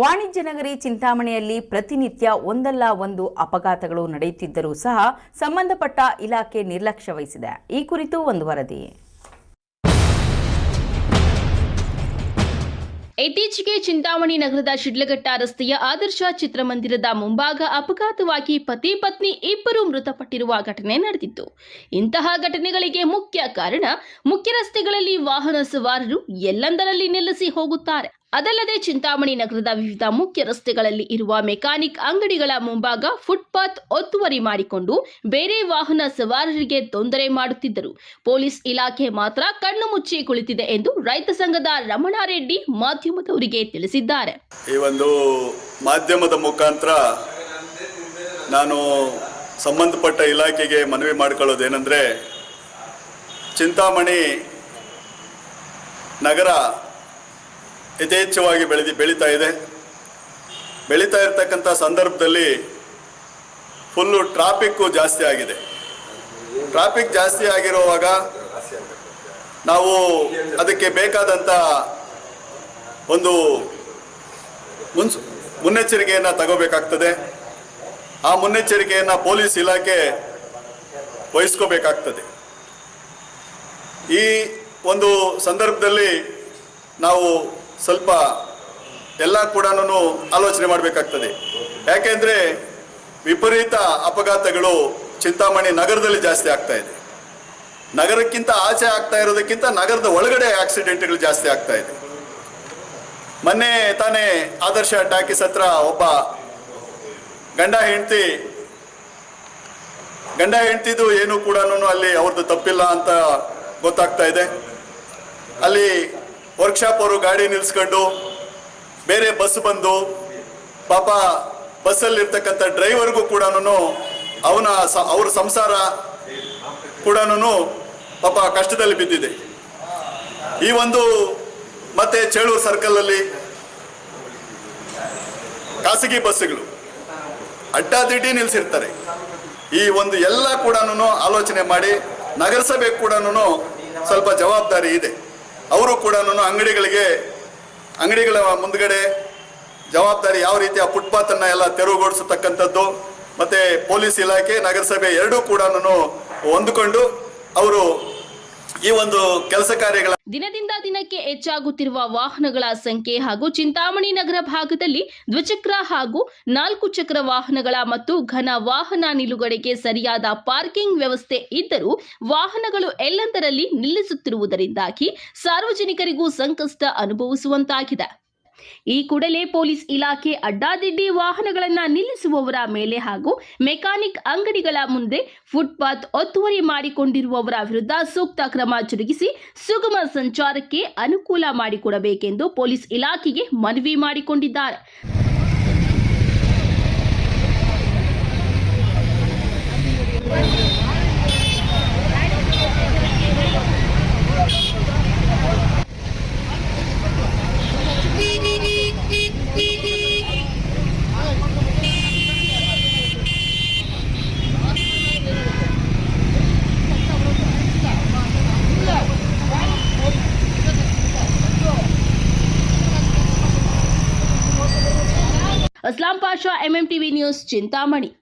ವಾಣಿಜ್ಯ ನಗರಿ ಚಿಂತಾಮಣಿಯಲ್ಲಿ ಪ್ರತಿನಿತ್ಯ ಒಂದಲ್ಲ ಒಂದು ಅಪಘಾತಗಳು ನಡೆಯುತ್ತಿದ್ದರೂ ಸಹ ಸಂಬಂಧಪಟ್ಟ ಇಲಾಖೆ ನಿರ್ಲಕ್ಷ್ಯ ವಹಿಸಿದೆ. ಈ ಕುರಿತು ಒಂದು ವರದಿ. ಇತ್ತೀಚೆಗೆ ಚಿಂತಾಮಣಿ ನಗರದ ಶಿಡ್ಲಘಟ್ಟ ರಸ್ತೆಯ ಆದರ್ಶ ಚಿತ್ರಮಂದಿರದ ಮುಂಭಾಗ ಅಪಘಾತವಾಗಿ ಪತಿ ಪತ್ನಿ ಇಬ್ಬರು ಮೃತಪಟ್ಟಿರುವ ಘಟನೆ ನಡೆದಿತ್ತು. ಇಂತಹ ಘಟನೆಗಳಿಗೆ ಮುಖ್ಯ ಕಾರಣ ಮುಖ್ಯ ರಸ್ತೆಗಳಲ್ಲಿ ವಾಹನ ಸವಾರರು ಎಲ್ಲೆಂದರಲ್ಲಿ ನಿಲ್ಲಿಸಿ ಹೋಗುತ್ತಾರೆ. ಅದಲ್ಲದೆ ಚಿಂತಾಮಣಿ ನಗರದ ವಿವಿಧ ಮುಖ್ಯ ರಸ್ತೆಗಳಲ್ಲಿ ಇರುವ ಮೆಕ್ಯಾನಿಕ್ ಅಂಗಡಿಗಳ ಮುಂಭಾಗ ಫುಟ್ಪಾತ್ ಒತ್ತುವರಿ ಮಾಡಿಕೊಂಡು ಬೇರೆ ವಾಹನ ಸವಾರರಿಗೆ ತೊಂದರೆ ಮಾಡುತ್ತಿದ್ದರು. ಪೊಲೀಸ್ ಇಲಾಖೆ ಮಾತ್ರ ಕಣ್ಣು ಮುಚ್ಚಿ ಕುಳಿತಿದೆ ಎಂದು ರೈತ ಸಂಘದ ರಮಣಾರೆಡ್ಡಿ ಮಾಧ್ಯಮದವರಿಗೆ ತಿಳಿಸಿದ್ದಾರೆ. ಈ ಒಂದು ಮಾಧ್ಯಮದ ಮುಖಾಂತರ ನಾನು ಸಂಬಂಧಪಟ್ಟ ಇಲಾಖೆಗೆ ಮನವಿ ಮಾಡಿಕೊಳ್ಳೋದೇನೆಂದರೆ, ಚಿಂತಾಮಣಿ ನಗರ ಯಥೇಚ್ಛವಾಗಿ ಬೆಳೆದಿ, ಬೆಳೀತಾ ಇದೆ. ಬೆಳೀತಾ ಇರತಕ್ಕಂಥ ಸಂದರ್ಭದಲ್ಲಿ ಫುಲ್ಲು ಟ್ರಾಫಿಕ್ಕು ಜಾಸ್ತಿ ಆಗಿದೆ. ಟ್ರಾಫಿಕ್ ಜಾಸ್ತಿ ಆಗಿರುವಾಗ ನಾವು ಅದಕ್ಕೆ ಬೇಕಾದಂಥ ಒಂದು ಮುನ್ಸ್, ಮುನ್ನೆಚ್ಚರಿಕೆಯನ್ನು ತಗೋಬೇಕಾಗ್ತದೆ. ಆ ಮುನ್ನೆಚ್ಚರಿಕೆಯನ್ನು ಪೊಲೀಸ್ ಇಲಾಖೆ ವಹಿಸ್ಕೋಬೇಕಾಗ್ತದೆ. ಈ ಒಂದು ಸಂದರ್ಭದಲ್ಲಿ ನಾವು ಸ್ವಲ್ಪ ಎಲ್ಲ ಕೂಡ ಆಲೋಚನೆ ಮಾಡಬೇಕಾಗ್ತದೆ. ಯಾಕೆಂದರೆ ವಿಪರೀತ ಅಪಘಾತಗಳು ಚಿಂತಾಮಣಿ ನಗರದಲ್ಲಿ ಜಾಸ್ತಿ ಆಗ್ತಾ ಇದೆ. ನಗರಕ್ಕಿಂತ ಆಚೆ ಆಗ್ತಾ ಇರೋದಕ್ಕಿಂತ ನಗರದ ಒಳಗಡೆ ಆಕ್ಸಿಡೆಂಟ್ಗಳು ಜಾಸ್ತಿ ಆಗ್ತಾ ಇದೆ. ಮೊನ್ನೆ ತಾನೇ ಆದರ್ಶ ಟಾಕೀಸ್ ಹತ್ರ ಒಬ್ಬ ಗಂಡ ಹೆಂಡತಿ, ಗಂಡ ಹೆಂಡತಿದು ಏನು ಕೂಡ ಅಲ್ಲಿ ಅವ್ರದ್ದು ತಪ್ಪಿಲ್ಲ ಅಂತ ಗೊತ್ತಾಗ್ತಾ ಇದೆ. ಅಲ್ಲಿ ವರ್ಕ್ಶಾಪ್ ಅವರು ಗಾಡಿ ನಿಲ್ಸ್ಕೊಂಡು ಬೇರೆ ಬಸ್ ಬಂದು ಪಾಪ ಬಸ್ಸಲ್ಲಿರ್ತಕ್ಕಂಥ ಡ್ರೈವರ್ಗೂ ಕೂಡ ಅವನ ಸ- ಅವ್ರ ಸಂಸಾರ ಕೂಡ ಪಾಪ ಕಷ್ಟದಲ್ಲಿ ಬಿದ್ದಿದೆ. ಈ ಒಂದು ಮತ್ತೆ ಚೇಳೂರು ಸರ್ಕಲಲ್ಲಿ ಖಾಸಗಿ ಬಸ್ಸುಗಳು ಅಡ್ಡಾದಿಡ್ಡಿ ನಿಲ್ಲಿಸಿರ್ತಾರೆ ಈ ಒಂದು ಎಲ್ಲ ಕೂಡ ಆಲೋಚನೆ ಮಾಡಿ ನಗರಸಭೆ ಕೂಡ ಸ್ವಲ್ಪ ಜವಾಬ್ದಾರಿ ಇದೆ. ಅವರು ಕೂಡ ಅಂಗಡಿಗಳಿಗೆ, ಅಂಗಡಿಗಳ ಮುಂದ್ಗಡೆ ಜವಾಬ್ದಾರಿ ಯಾವ ರೀತಿ ಆ ಫುಟ್ಪಾತನ್ನು ಎಲ್ಲ ತೆರವುಗೊಳಿಸತಕ್ಕಂಥದ್ದು, ಮತ್ತು ಪೊಲೀಸ್ ಇಲಾಖೆ, ನಗರಸಭೆ ಎರಡೂ ಕೂಡ ಹೊಂದಿಕೊಂಡು ಅವರು ಈ ಒಂದು ಕೆಲಸ ಕಾರ್ಯಗಳ ದಿನದಿಂದ ದಿನಕ್ಕೆ ಹೆಚ್ಚಾಗುತ್ತಿರುವ ವಾಹನಗಳ ಸಂಖ್ಯೆ ಹಾಗೂ ಚಿಂತಾಮಣಿ ನಗರ ಭಾಗದಲ್ಲಿ ದ್ವಿಚಕ್ರ ಹಾಗೂ ನಾಲ್ಕು ಚಕ್ರ ವಾಹನಗಳ ಮತ್ತು ಘನ ವಾಹನ ನಿಲುಗಡೆಗೆ ಸರಿಯಾದ ಪಾರ್ಕಿಂಗ್ ವ್ಯವಸ್ಥೆ ಇದ್ದರೂ ವಾಹನಗಳು ಎಲ್ಲೆಂದರಲ್ಲಿ ನಿಲ್ಲಿಸುತ್ತಿರುವುದರಿಂದಾಗಿ ಸಾರ್ವಜನಿಕರಿಗೂ ಸಂಕಷ್ಟ ಅನುಭವಿಸುವಂತಾಗಿದೆ. ಈ ಕೂಡಲೇ ಪೊಲೀಸ್ ಇಲಾಖೆ ಅಡ್ಡಾದಿಡ್ಡಿ ವಾಹನಗಳನ್ನು ನಿಲ್ಲಿಸುವವರ ಮೇಲೆ ಹಾಗೂ ಮೆಕ್ಯಾನಿಕ್ ಅಂಗಡಿಗಳ ಮುಂದೆ ಫುಟ್ಪಾತ್ ಒತ್ತುವರಿ ಮಾಡಿಕೊಂಡಿರುವವರ ವಿರುದ್ಧ ಸೂಕ್ತ ಕ್ರಮ ಜರುಗಿಸಿ ಸುಗಮ ಸಂಚಾರಕ್ಕೆ ಅನುಕೂಲ ಮಾಡಿಕೊಡಬೇಕೆಂದು ಪೊಲೀಸ್ ಇಲಾಖೆಗೆ ಮನವಿ ಮಾಡಿಕೊಂಡಿದ್ದಾರೆ. Aslam Pasha MMTV news Chintamani.